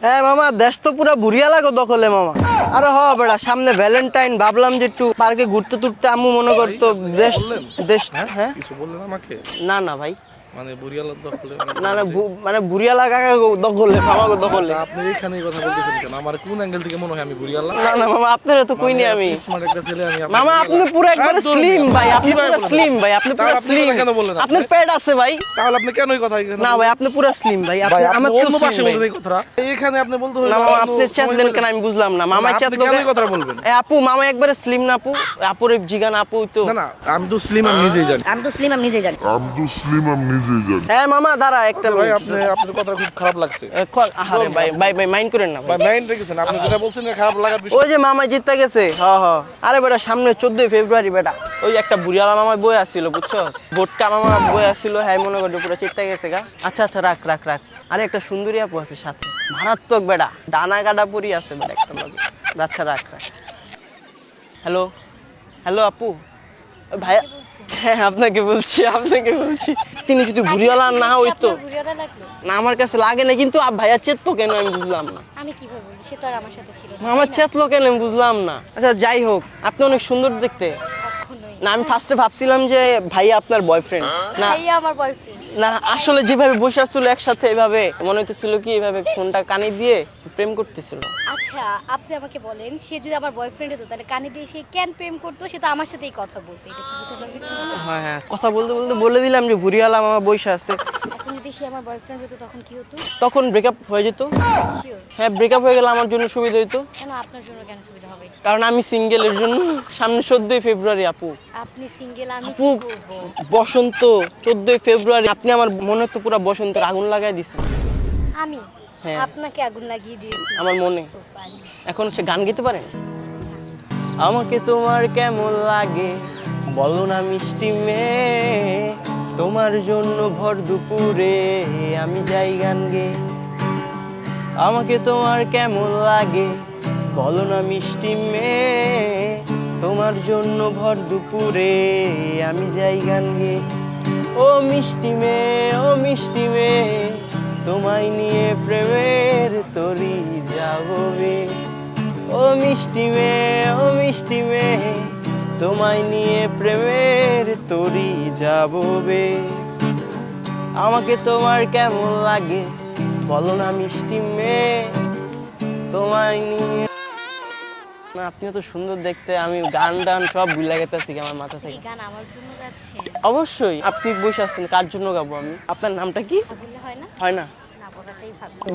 হ্যাঁ মামা দেশ তো পুরো বুড়িয়া লাগো দখলে মামা। আরে হ বেড়া সামনে ভ্যালেন্টাইন ভাবলাম যে একটু পার্কে ঘুরতে টুরতে আম্মু মনে করতো দেশ দেশ হ্যাঁ? কিছু বললেন আমাকে? না না ভাই। মানে বুড়িয়ালার দখলে না না মানে বুড়িয়া লাগা দখলে মামা দখলে। আপনি এইখানে কথা বলতেছেন কেন? আমার কোন অ্যাঙ্গেল থেকে মনে হয় আমি বুড়িয়ালা? না না মামা আপনারা তো কইনি আমি। স্মার্ট একটা ছেলে আমি মামা আপনি পুরো একবারে স্লিম ভাই আপনি পুরো স্লিম ভাই আপনি পুরো স্লিম কেন বললেন আপনার পেট আছে ভাই। তাহলে আপনি কেন এই কথা না ভাই আপনি পুরো স্লিম ভাই আপনি আমার অন্য slim বলতে এই কথাটা আপনি বলতে হলে না মামা আপনি চ্যাট দেন কেন আমি বুঝলাম না। মামা আপনি চ্যাট কেন এই কথা বলবেন? এ আপু মামা একবারে স্লিম না আপু। আপুর জিগান আপু তো না না আমি তো স্লিম আমি নিজেই জানি। আমি তো স্লিম আমি নিজেই জানি। আমি তো স্লিম আমি নিজেই হ্যাঁ মামা দাঁড়া একটা ভাই আপনি আপনার কথা খুব খারাপ লাগছে। আহারে ভাই ভাই ভাই মাইন্ড করেন না ভাই। মাইন্ড রেখেছেন। আপনি যেটা বলছেন খারাপ লাগার বিষয় ওই যে মামা জিততে গেছে। হ হ। আরে বেটা সামনে চোদ্দই ফেব্রুয়ারি বেটা। ওই একটা বুড়িয়ালা মামা বই আসছিল বুঝছ? ভোটকা মামা বই আসছিল হ্যাঁ মনে করছে পুরো চিত্তে গেছে গা। আচ্ছা আচ্ছা রাখ রাখ রাখ। আরে একটা সুন্দরী আপু আছে সাথে। মারাত্মক বেটা। ডানা কাটা পরি আছে বেটা একটা লগে আচ্ছা রাখ রাখ। হ্যালো হ্যালো আপু? ভাইয়া হ্যাঁ আপনাকে বলছি আপনাকে বলছি। তিনি যদি না হইতো? না আমার কাছে লাগে না কিন্তু ভাইয়া কেন আমি বুঝলাম না। আমি কীভাবে বলব সে তো আর আমার সাথে ছিল না, আমার? চেতলো কেন আমি বুঝলাম না। আচ্ছা যাই হোক আপনি অনেক সুন্দর দেখতে। না। আমি ফার্স্টে ভাবছিলাম যে ভাইয়া আপনার বয়ফ্রেন্ড না ভাইয়া আমার বয়ফ্রেন্ড না আসলে যেভাবে বসে আসছিল একসাথে এভাবে মনে হইতেছিল কি এভাবে ফোনটা কানে দিয়ে প্রেম করতেছিল। আচ্ছা আপনি আমাকে বলেন সে যদি আমার বয়ফ্রেন্ড হতো তাহলে কানে দিয়ে সে কেন প্রেম করতো? সে তো আমার সাথেই কথা বলতো এটা কি হ্যাঁ হ্যাঁ কথা বলতে বলতে বলে দিলাম যে বুড়িয়ালা আমার বসে আছে। এখন যদি সে আমার বয়ফ্রেন্ড হতো তখন কি হতো? তখন ব্রেকআপ হয়ে যেত। শিওর হ্যাঁ ব্রেকআপ হয়ে গেলে আমার জন্য সুবিধা হইতো। কেন আপনার জন্য কেন সুবিধা হবে? কারণ আমি সিঙ্গেলের জন্য সামনে চোদ্দই ফেব্রুয়ারি আপু। আপনি সিঙ্গেল আমি আপু কি করব? বসন্ত চোদ্দই ফেব্রুয়ারি আপনি আমার মনে তো পুরো বসন্তের আগুন লাগাই দিছেন। আমি? হ্যাঁ। আপনাকে আগুন লাগিয়ে দিয়েছি। আমার মনে এখন সে গান গেতে পারেন আমাকে তোমার কেমন লাগে? বলো না মিষ্টি মেয়ে তোমার জন্য ভর দুপুরে আমি যাই গান গে। আমাকে তোমার কেমন লাগে? বলো না মিষ্টি মেয়ে তোমার জন্য ভর দুপুরে আমি যাই গান গে। ও মিষ্টি মেয়ে ও মিষ্টি মেয়ে তোমায় নিয়ে প্রেমের তরি যাববে ও মিষ্টি মেয়ে ও মিষ্টি মেয়ে তোমায় নিয়ে প্রেমের তরি যাবে আমাকে তোমার কেমন লাগে? বলো না মিষ্টি মেয়ে তোমায় নিয়ে না আপনিও তো সুন্দর দেখতে আমি গান টান সব ভুলে গেতেছি আমার মাথা থেকে। গান আমার জন্য গাচ্ছে অবশ্যই আপনি বসে আসছেন কার জন্য গাবো আমি? আপনার নামটা কি? হয় না? হয় না।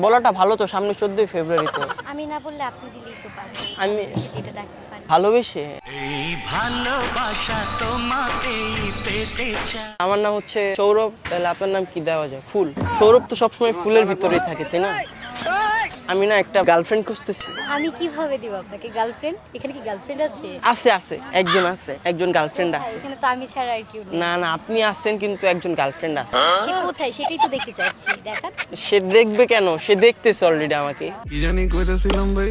বলাটা ভালো তো সামনে চোদ্দই ফেব্রুয়ারি তো। আমি না বললে আপনি দিলেই তো পারবেন আমি- যেটা ডাকতে পারে। ভালোবেসে। এই ভালোবাসা তোমাকেই পেতে চাই আমার নাম হচ্ছে সৌরভ তাহলে আপনার নাম কি দেওয়া যায়? ফুল। সৌরভ তো সবসময় ফুলের ভিতরেই থাকে তাই না? আমি না একটা গার্লফ্রেন্ড খুঁজতেছি। আমি কীভাবে দিব আপনাকে গার্লফ্রেন্ড এখানে কি গার্লফ্রেন্ড আছে? আছে আছে একজন আছে একজন গার্লফ্রেন্ড আছে। এখানে তো আমি ছাড়া আর কেউ নেই। না না আপনি আছেন কিন্তু একজন গার্লফ্রেন্ড আছে। সে কোথায়? সেটাই তো দেখতে চাচ্ছি দেখান। সে দেখবে কেন? সে দেখতেছে অলরেডি আমাকে। কি জানি কইতাছিলাম ভাই?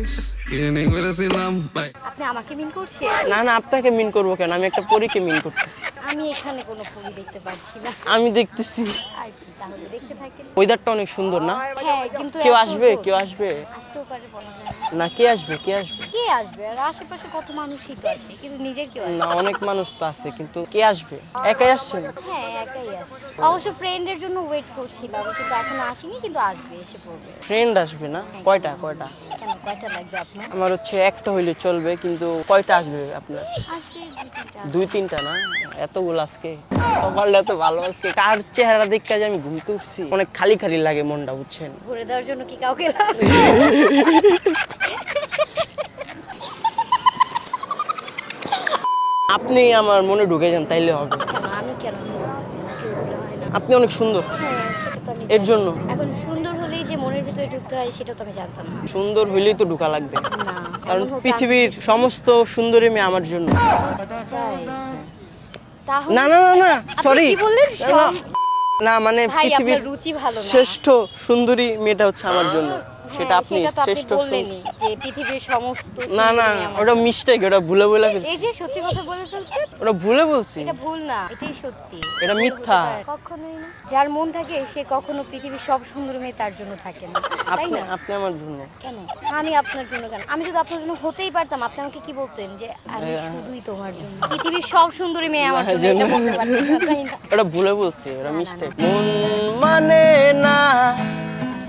আপনি আমাকে মিন করছেন? না না আপনাকে মিন করব কেন? আমি একটা পরীকে মিন করতেছি। আমি এখানে কোনো পরি দেখতে পাচ্ছি না। আমি দেখতেছি। আর কি তাহলে দেখতে থাকেন। ওয়েদারটা অনেক সুন্দর না? হ্যাঁ কিন্তু কেউ আসবে? কেউ আসবে? আসতেও পারে বলা যায় না। কে আসবে কে আসবে? কে আসবে? আর আশেপাশে কত মানুষই তো আছে কিন্তু নিজের কেউ না অনেক মানুষ তো আছে কিন্তু কে আসবে? একাই আসছেন হ্যাঁ একাই আসে অবশ্য ফ্রেন্ডের জন্য ওয়েট করছিলাম কিন্তু এখনও আসেনি কিন্তু আসবে এসে পড়বে। ফ্রেন্ড আসবে না? কয়টা কয়টা? কেন কয়টা লাগবে আপনার? আমার হচ্ছে একটা হইলে চলবে কিন্তু কয়টা আসবে আপনার? আসবে দুই তিনটা। না? এতগুলো আজকে? সকালটা তো ভালো আজকে। কার চেহারা দেখতে আমি ঘুমতে উঠছি? অনেক খালি খালি লাগে মনটা বুঝছেন? ভরে দেওয়ার জন্য কি কাউকে? আপনি আমার মনে ঢুকে যান তাইলে হবে। আমি কেন আপনি অনেক সুন্দর। হ্যাঁ এর জন্য? এখন সুন্দর হলেই যে মনের ভিতরে ঢুকতে হয় সেটা তো আমি জানতাম না। সুন্দর হইলেই তো ঢুকা লাগবে। না কারণ পৃথিবীর সমস্ত সুন্দরী মেয়ে আমার জন্য। না না না না সরি না মানে পৃথিবীর রুচি ভালো না। শ্রেষ্ঠ সুন্দরী মেয়েটা হচ্ছে আমার জন্য। সেটা আপনি সেটা আপনি শ্রেষ্ঠ। বললেনই যে পৃথিবীর সমস্ত না না ওটা মিস্টেক ওটা ভুলে বলে ফেলছি এই যে সত্যি কথা বলে ফেলছেন ওটা ভুলে বলছি। এটা ভুল না এটাই সত্যি। এটা মিথ্যা। কখনোই না। যার মন থাকে সে কখনো পৃথিবীর সব সুন্দর মেয়ে তার জন্য থাকে না। তাই আপনি না? আপনি আমার জন্য। কেন? আমি আপনার জন্য কেন? আমি যদি আপনার জন্য হতেই পারতাম আপনি আমাকে কি বলতেন? যে আমি হ্যাঁ। শুধুই তোমার জন্য। পৃথিবীর সব সুন্দরী মেয়ে আমার জন্য এটা বলতে পারতেন না, ওটা ভুলে বলছি ওটা মিস্টেক মন মানে না।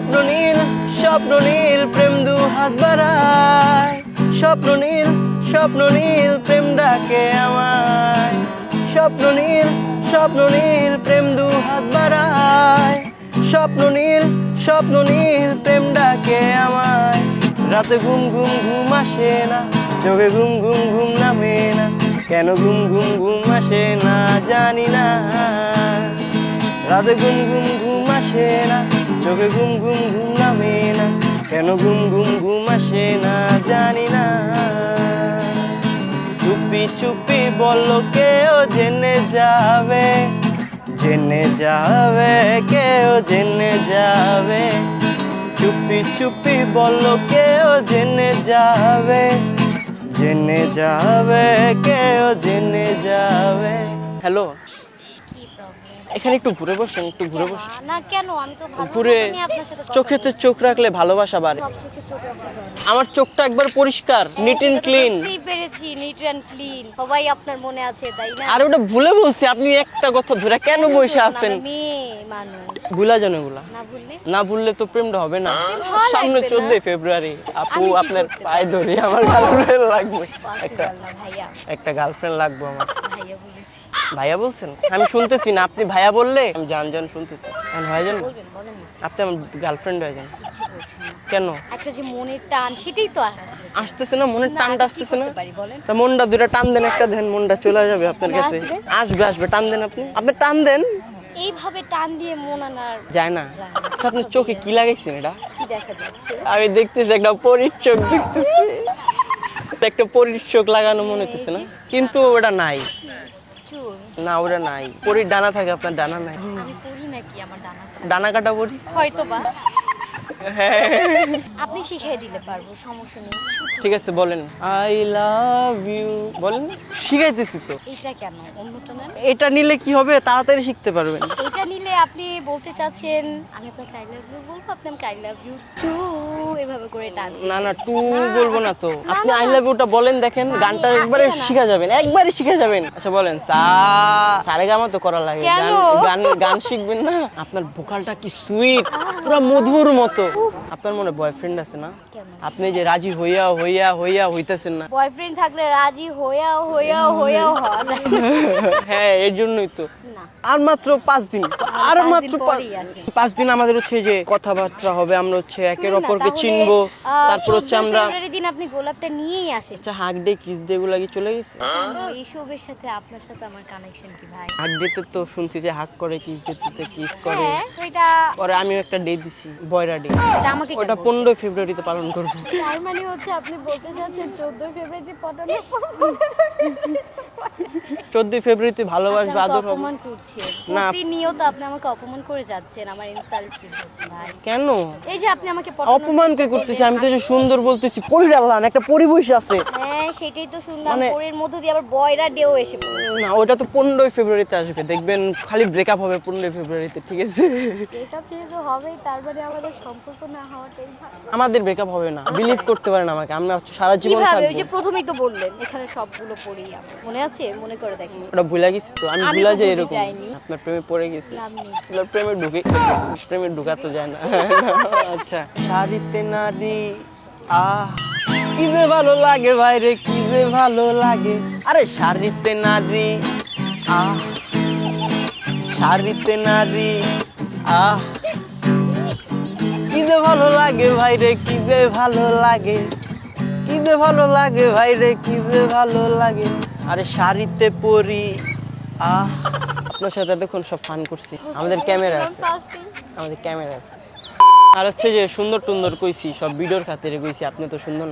স্বপ্ন নীল স্বপ্ন নীল, প্রেম দু হাত বাড়ায়। স্বপ্ন নীল স্বপ্ন নীল, প্রেম ডাকে আমায়। স্বপ্ন নীল স্বপ্ন নীল, প্রেম দু হাত বাড়ায়। স্বপ্ন নীল স্বপ্ন নীল, প্রেম ডাকে আমায়। রাতে ঘুম ঘুম ঘুম আসে না, চোখে ঘুম ঘুম ঘুম নামে না। কেন ঘুম ঘুম ঘুম আসে না জানি না। রাতে ঘুম ঘুম ঘুম আসে না চোখে ঘুম ঘুম ঘুম নামে না, কেন ঘুম ঘুম ঘুম আসে না জানি না। চুপি চুপি বলল কেউ জেনে যাবে জেনে যাবে, কেউ জেনে যাবে। চুপি চুপি বলল কেউ জেনে যাবে জেনে যাবে, কেউ জেনে যাবে। হ্যালো এখানে একটু ঘুরে বসেন একটু ঘুরে বসেন। না কেন? আমি তো ভালো ঘুরে চোখেতে চোখ রাখলে ভালোবাসা বাড়ে। আমার চোখটা একবার পরিষ্কার নিট এন্ড ক্লিন পেরেছি নিট অ্যান্ড ক্লিন সবাই আপনার মনে আছে তাই না? আর ওটা ভুলে বলছি আপনি একটা কথা ধরে কেন বসে আছেন? ভুলা জানো এগুলা। না ভুললে? না ভুললে তো প্রেমটা হবে না। সামনে। চোদ্দই ফেব্রুয়ারি আপু আপনার পায়ে ধরে আমার গার্লফ্রেন্ড লাগবে। একটা ভাইয়া। একটা গার্লফ্রেন্ড লাগবে আমার। ভাইয়া বলছেন? আমি শুনতেছি না আপনি ভাইয়া বললে আমি জান জান শুনতেছি হয়ে যান? আপনি আমার গার্লফ্রেন্ড হয়ে যান। কেন? একটা যে মনের টান সেটাই তো আসতেছে না। মনের টানটা আসতেছে না? তা মনটা দুটা টান দেন একটা দেন মনটা চলে যাবে আপনার কাছে। আসবে? আসবে টান দেন আপনি। আপনি টান দেন। এইভাবে টান দিয়ে মন আনার যায় না। আচ্ছা আপনার চোখে কি লাগাইছেন এটা? আমি দেখতেছি একটা পরীর চোখ দেখতেছি। একটা পরীর চোখ লাগানো মনে হইতেছে না। কিন্তু ওটা নাই। চুল না ওটা নাই। পরীর ডানা থাকে আপনার ডানা নাই। আমি পড়ি নাকি আমার ডানা ডানা কাটা পরি? হয়তো বা হ্যাঁ। আপনি শিখিয়ে দিলে পারব সমস্যা নেই। ঠিক আছে বলেন। আই লাভ ইউ বলেন শিখাইতেছি তো। এটা কেন? অন্যটা নেন। এটা নিলে কি হবে? তাড়াতাড়ি শিখতে পারবেন। এটা নিলে আপনি বলতে চাচ্ছেন আমি আপনাকে আই লাভ ইউ বলব আপনি আমাকে আই লাভ ইউ টু এভাবে করে টান না না টু বলব না তো। আপনি আই লাভ ইউটা বলেন দেখেন গানটা একবারে। শিখা যাবেন একবারে শিখে যাবেন। আচ্ছা বলেন সা সারে গামা তো করা লাগে। গান গান গান শিখবেন না। আপনার ভোকালটা কি সুইট পুরো মধুর মতো। আপনার মনে বয়ফ্রেন্ড আছে না? আপনি যে রাজি হইয়া হইয়া হইয়া হইতেছেন না। বয়ফ্রেন্ড থাকলে রাজি হইয়াও হইয়াও হইয়াও হওয়া যায়। হ্যাঁ এর জন্যই তো। আর মাত্র পাঁচ দিন। আর মাত্র পাঁচ- দিন আমাদের হচ্ছে যে কথাবার্তা হবে আমরা হচ্ছে একের অপরকে চিনবো। তারপর হচ্ছে আমরা দিন আপনি গোলাপটা নিয়েই আসে আচ্ছা হাগ ডে কিস ডে গুলো কি চলে গেছে? হ্যাঁ। এইসবের সাথে আপনার সাথে আমার কানেকশন কি ভাই? হাগ ডে তো তো শুনছি যে হাগ করে কিস ডে তে কিস করে। হ্যাঁ, ওইটা পরে আমি একটা ডে দিছি বয়রা ডে আমাকে ওটা 15 ফেব্রুয়ারিতে পালন করব। তার মানে হচ্ছে আপনি বলতে যাচ্ছেন 14 ফেব্রুয়ারি পটল 14 ফেব্রুয়ারিতে ভালোবাসবে আচ্ছা, আদর অপমান না। প্রতিনিয়ত আপনি আমাকে অপমান করে যাচ্ছেন আমার ইনসাল্ট কেন? এই যে আপনি আমাকে অপমান কে করতেছি? আমি তো যে সুন্দর বলতেছি পরিরালান একটা পরিবেশ আছে। হ্যাঁ সেটাই তো শুনলাম মানে- পরের দিয়ে আবার বয়রা ডেও এসে না ওটা তো 15 ফেব্রুয়ারিতে আসবে। দেখবেন খালি ব্রেকআপ হবে 15 ফেব্রুয়ারিতে ঠিক আছে? হবেই তারপরে মানে আমাদের সম্পর্ক না হওয়াটাই আমাদের ব্রেকআপ হবে না। বিলিভ করতে পারেন আমাকে আমরা সারা জীবন থাকব। ওই যে প্রথমেই তো বললেন এখানে সবগুলো পড়ি মনে আছে? মনে করে দেখেন। ওটা ভুলে গেছি তো আমি ভুলা যাই এরকম। আপনার প্রেমে পড়ে গেছি। আপনার প্রেমে ঢুকে প্রেমে ঢুকা তো যায় না। আচ্ছা শাড়িতে নারী আহ কি যে ভালো লাগে ভাইরে কি যে ভালো লাগে। আরে শাড়িতে নারী আহ শাড়িতে নারী আহ ভালো লাগে ভাই রে কি যে ভালো লাগে। কি যে ভালো লাগে ভাই রে কি যে ভালো লাগে। আরে শাড়িতে পরি। আহ, আপনার সাথে এতক্ষণ সব ফান করছি। আমাদের ক্যামেরা আছে। আমাদের ক্যামেরা আছে। আর হচ্ছে যে সুন্দর টুন্দর কইছি, সব ভিডিওর খাতিরে কইছি, আপনি তো সুন্দর না।